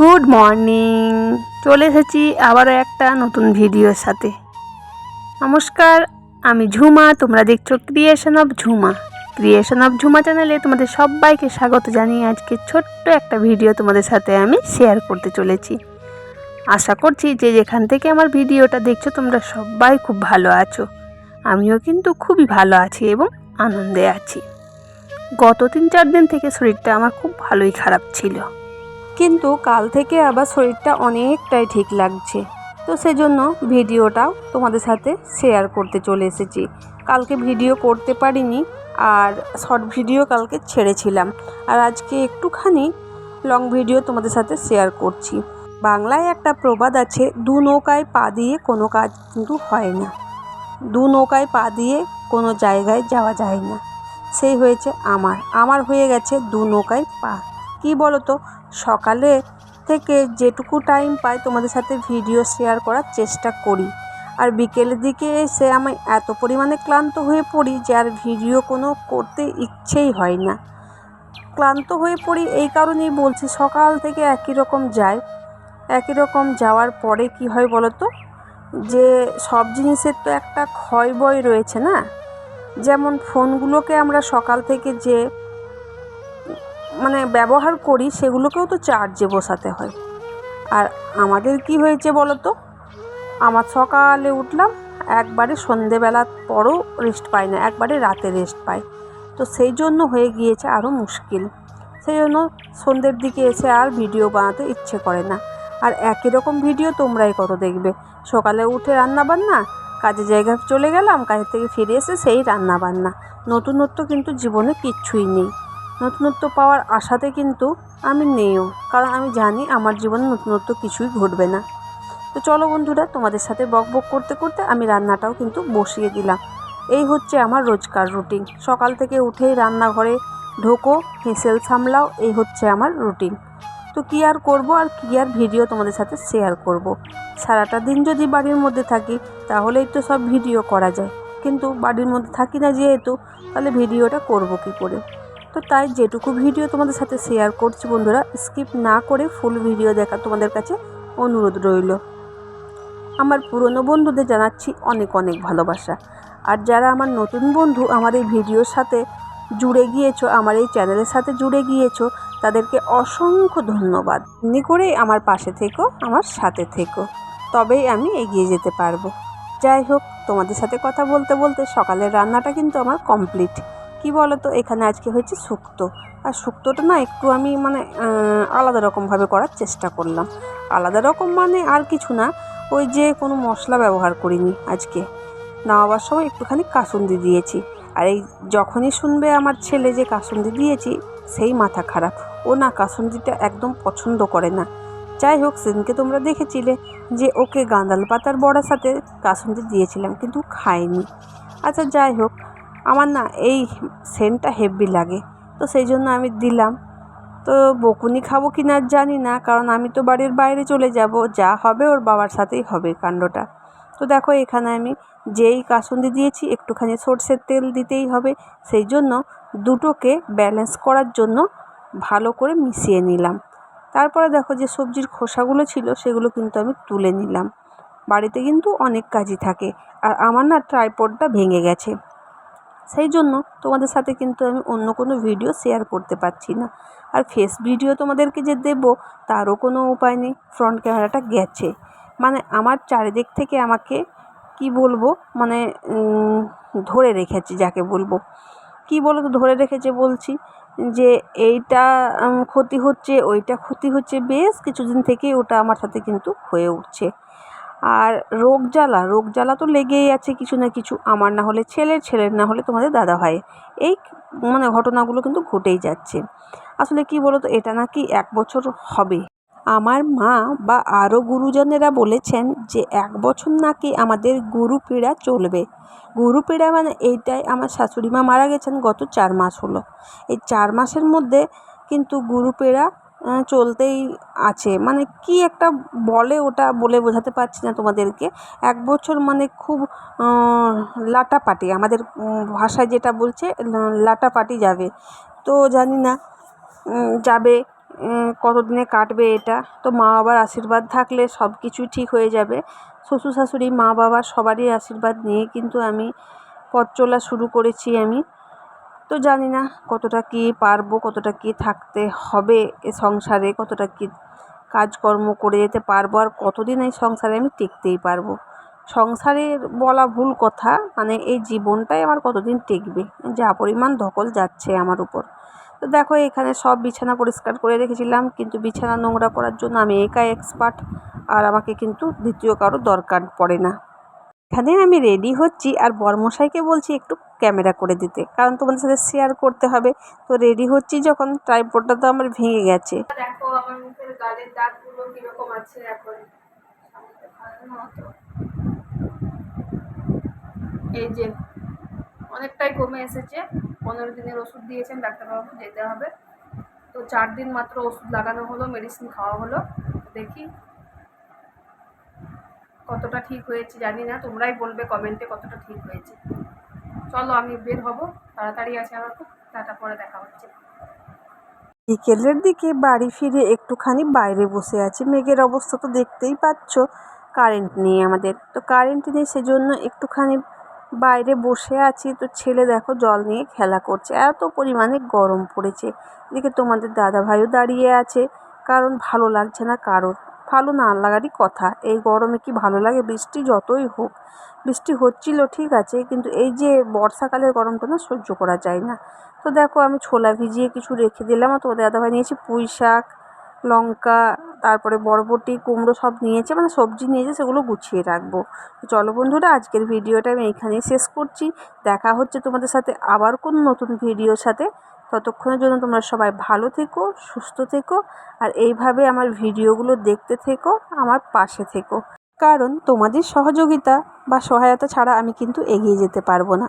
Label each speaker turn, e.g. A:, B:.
A: Good morning চলে এসেছি আবারও একটা নতুন ভিডিওর সাথে। নমস্কার, আমি ঝুমা, তোমরা দেখছ creation of Jhuma. Creation of Jhuma চ্যানেলে তোমাদের সবাইকে স্বাগত জানিয়ে আজকে ছোট্ট একটা ভিডিও তোমাদের সাথে আমি শেয়ার করতে চলেছি। আশা করছি যে যেখান থেকে আমার ভিডিওটা দেখছ, তোমরা সবাই খুব ভালো আছো। আমিও কিন্তু খুবই ভালো আছি এবং আনন্দে আছি। গত তিন চার দিন থেকে শরীরটা আমার খুব ভালোই খারাপ ছিল। কিন্তু কাল থেকে আবার শরীরটা অনেকটাই ঠিক লাগছে। তো সেজন্য ভিডিওটাও তোমাদের সাথে শেয়ার করতে চলে এসেছি। কালকে ভিডিও করতে পারিনি আর শর্ট ভিডিও কালকে ছেড়েছিলাম। আর আজকে একটুখানি লং ভিডিও তোমাদের সাথে শেয়ার করছি। বাংলায় একটা প্রবাদ আছে, দু নৌকায় পা দিয়ে কোনো কাজ কিন্তু হয় না। দু নৌকায় পা দিয়ে কোনো জায়গায় যাওয়া যায় না। সেই হয়েছে আমার। আমার হয়ে গেছে দু নৌকায় পা। কী বলো তো সকালে থেকে যেটুকু টাইম পাই তোমাদের সাথে ভিডিও শেয়ার করার চেষ্টা করি। আর বিকেলের দিকে এসে আমি এত পরিমাণে ক্লান্ত হয়ে পড়ি যে আর ভিডিও কোনো করতে ইচ্ছেই হয় না। ক্লান্ত হয়ে পড়ি এই কারণেই বলছি সকাল থেকে একই রকম যায়। একই রকম যাওয়ার পরে কি হয় বলো তো যে সব জিনিসের তো একটা ক্ষয় বয় রয়েছে না? যেমন ফোনগুলোকে আমরা সকাল থেকে যে মানে ব্যবহার করি, সেগুলোকেও তো চার্জে বসাতে হয়। আর আমাদের কি হয়েছে বলো তো আমার সকালে উঠলাম, একবারে সন্ধেবেলার পরও রেস্ট পাই না, একবারে রাতে রেস্ট পাই। তো সেই জন্য হয়ে গিয়েছে আরও মুশকিল। সেই জন্য সন্ধ্যের দিকে এসে আর ভিডিও বানাতে ইচ্ছে করে না। আর একই রকম ভিডিও তোমরাই কত দেখবে। সকালে উঠে রান্না বান্না কাজের জায়গায় চলে গেলাম, কাজের থেকে ফিরে এসে সেই রান্না বান্না নতুনত্ব কিন্তু জীবনে কিচ্ছুই নেই। নতুনত্ব পাওয়ার আশাতে কিন্তু আমি নেইও, কারণ আমি জানি আমার জীবনে নতুনত্ব কিছুই ঘটবে না। তো চলো বন্ধুরা, তোমাদের সাথে বক বক করতে করতে আমি রান্নাটাও কিন্তু বসিয়ে দিলাম। এই হচ্ছে আমার রোজকার রুটিন। সকাল থেকে উঠেই রান্নাঘরে ঢোকো, হেসেল সামলাও, এই হচ্ছে আমার রুটিন। তো কী আর করব আর কী আর ভিডিও তোমাদের সাথে শেয়ার করব। সারাটা দিন যদি বাড়ির মধ্যে থাকি, তাহলেই তো সব ভিডিও করা যায়। কিন্তু বাড়ির মধ্যে থাকি না যেহেতু, তাহলে ভিডিওটা করব কি করে? তো তাই যেটুকু ভিডিও তোমাদের সাথে শেয়ার করছি বন্ধুরা স্কিপ না করে ফুল ভিডিও দেখা তোমাদের কাছে অনুরোধ রইল। আমার পুরনো বন্ধুদের জানাচ্ছি অনেক অনেক ভালোবাসা। আর যারা আমার নতুন বন্ধু আমার এই ভিডিওর সাথে জুড়ে গিয়েছো, আমার এই চ্যানেলের সাথে জুড়ে গিয়েছো, তাদেরকে অসংখ্য ধন্যবাদ। এমনি করে আমার পাশে থেকো, আমার সাথে থেকো। তবেই আমি এগিয়ে যেতে পারব। যাই হোক, তোমাদের সাথে কথা বলতে বলতে সকালের রান্নাটা কিন্তু আমার কমপ্লিট কি বলো তো এখানে আজকে হয়েছে শুক্তো। আর শুক্তোটা না একটু আমি মানে আলাদা রকমভাবে করার চেষ্টা করলাম। আলাদা রকম মানে আর কিছু না, ওই যে কোনো মশলা ব্যবহার করিনি আজকে। নামাবার সময় একটুখানি কাসুন্দি দিয়েছি। আর এই যখনই শুনবে আমার ছেলে যে কাসুন্দি দিয়েছি, সেই মাথা খারাপ। ও না কাসুন্দিটা একদম পছন্দ করে না। যাই হোক, সেদিনকে তোমরা দেখেছিলে যে ওকে গাঁদাল পাতার বড়ার সাথে কাসুন্দি দিয়েছিলাম, কিন্তু খায়নি। আচ্ছা যাই হোক আমার না এই সেন্টটা হেভি লাগে। তো সেই জন্য আমি দিলাম। তো বকুনি খাব কি না জানি না, কারণ আমি তো বাড়ির বাইরে চলে যাব। যা হবে ওর বাবার সাথেই হবে কাণ্ডটা। তো দেখো এখানে আমি যেই কাসুন্দি দিয়েছি, একটুখানি সর্ষের তেল দিতেই হবে। সেই জন্য দুটোকে ব্যালেন্স করার জন্য ভালো করে মিশিয়ে নিলাম। তারপরে দেখো যে সবজির খোসাগুলো ছিল, সেগুলো কিন্তু আমি তুলে নিলাম। বাড়িতে কিন্তু অনেক কাজই থাকে। আর আমার না ট্রাইপডটা ভেঙে গেছে। সেই জন্য তোমাদের সাথে কিন্তু আমি অন্য কোনো ভিডিও শেয়ার করতে পারছি না। আর ফেস ভিডিও তোমাদেরকে যে দেব, তারও কোনো উপায় নেই ফ্রন্ট ক্যামেরাটা গেছে। মানে আমার চারিদিক থেকে আমাকে কি বলব মানে ধরে রেখেছে, যাকে বলব। কি বলো ধরে রেখেছে বলছি যে, এইটা ক্ষতি হচ্ছে, ওইটা ক্ষতি হচ্ছে, বেশ কিছুদিন থেকেই ওটা আমার সাথে কিন্তু হয়ে উঠছে। আর রোগ জ্বালা রোগ জ্বালা তো লেগেই আছে কিছু না কিছু। আমার না হলে ছেলের ছেলের না হলে তোমাদের দাদা ভাই। এই মানে ঘটনাগুলো কিন্তু ঘটেই যাচ্ছে। আসলে কি বলো তো এটা নাকি এক বছর হবে। আমার মা বা আরও গুরুজনেরা বলেছেন যে এক বছর নাকি আমাদের গুরু পীড়া চলবে। গুরু পীড়া মানে এইটাই, আমার শাশুড়ি মা মারা গেছেন গত চার মাস হলো। এই চার মাসের মধ্যে কিন্তু গুরু পীড়া চলতেই আছে। মানে কি একটা বলে ওটা বলে বোঝাতে পারছি না তোমাদেরকে। এক বছর মানে খুব লাটাপাটি। আমাদের ভাষায় যেটা বলছে লাটাপাটি যাবে। তো জানি না যাবে কতদিনে কাটবে এটা। তো মা বাবার আশীর্বাদ থাকলে সব কিছুই ঠিক হয়ে যাবে। শ্বশুর শাশুড়ি, মা বাবা সবারই আশীর্বাদ নিয়ে কিন্তু আমি পথ চলা শুরু করেছি আমি। তো জানি না কতটা কি পারব, কতটা কি থাকতে হবে এ সংসারে, কতটা কি কাজকর্ম করে যেতে পারব আর কতদিন এই সংসারে আমি টিকতেই পারব। সংসারের বলা ভুল কথা মানে এই জীবনটাই আমার কতদিন টিকবে? যা পরিমাণ ধকল যাচ্ছে আমার উপর। তো দেখো এখানে সব বিছানা পরিষ্কার করে রেখেছিলাম, কিন্তু বিছানা নোংরা করার জন্য আমি একাই এক্সপার্ট আর আমাকে কিন্তু দ্বিতীয় কারও দরকার পড়ে না। এখানে আমি রেডি হচ্ছি আর বরমশাইকে বলছি একটু ক্যামেরা করে দিতে। কারণ তোমাদের সাথে শেয়ার করতে হবে। তো রেডি হচ্ছি যখন ট্রাইপডটা তো আমার ভেঙে গেছে। দেখো, আমার মুখের গালের দাগগুলো কীরকম আছে এখন? এই যে, অনেকটাই কমে এসেছে। পনেরো দিনের ওষুধ দিয়েছেন ডাক্তারবাবু যেতে হবে। তো চার দিন মাত্র ওষুধ লাগানো হলো মেডিসিন খাওয়া হলো। দেখি। কতটা ঠিক হয়েছে জানি না, তোমরাই বলবে কমেন্টে কতটা ঠিক হয়েছে। চলো আমি বের হব, তাড়াতাড়ি আছে আমার খুব, টাটা, পরে দেখা হচ্ছে। বিকেলের দিকে বাড়ি ফিরে একটুখানি বাইরে বসে আছি। মেঘের অবস্থা তো দেখতেই পাচ্ছ কারেন্ট নেই আমাদের। তো কারেন্ট নেই সেজন্য একটুখানি বাইরে বসে আছি। তো ছেলে দেখো জল নিয়ে খেলা করছে। এত পরিমাণে গরম পড়েছে। এদিকে তোমাদের দাদা ভাইও দাঁড়িয়ে আছে। কারণ ভালো লাগছে না কারোর। ভালো না লাগারই কথা। এই গরমে কি ভালো লাগে? বৃষ্টি যতই হোক, বৃষ্টি হচ্ছিল ঠিক আছে, কিন্তু এই যে বর্ষাকালের গরমটা না সহ্য করা যায় না। তো দেখো আমি ছোলা ভিজিয়ে কিছু রেখে দিলাম আর তোমাদের দাদাভাই নিয়েছি পুঁই শাক, লঙ্কা, তারপরে বরবটি, কুমড়ো সব নিয়েছে মানে সবজি নিয়েছে, সেগুলো গুছিয়ে রাখব। চলো বন্ধুরা, আজকের ভিডিওটা আমি এখানেই শেষ করছি। দেখা হচ্ছে তোমাদের সাথে আবার কোন নতুন ভিডিওর সাথে। ততক্ষণের জন্য তোমরা সবাই ভালো থেকো, সুস্থ থেকো, আর এইভাবে আমার ভিডিওগুলো দেখতে থেকো, আমার পাশে থেকো। কারণ তোমাদের সহযোগিতা বা সহায়তা ছাড়া আমি কিন্তু এগিয়ে যেতে পারব না।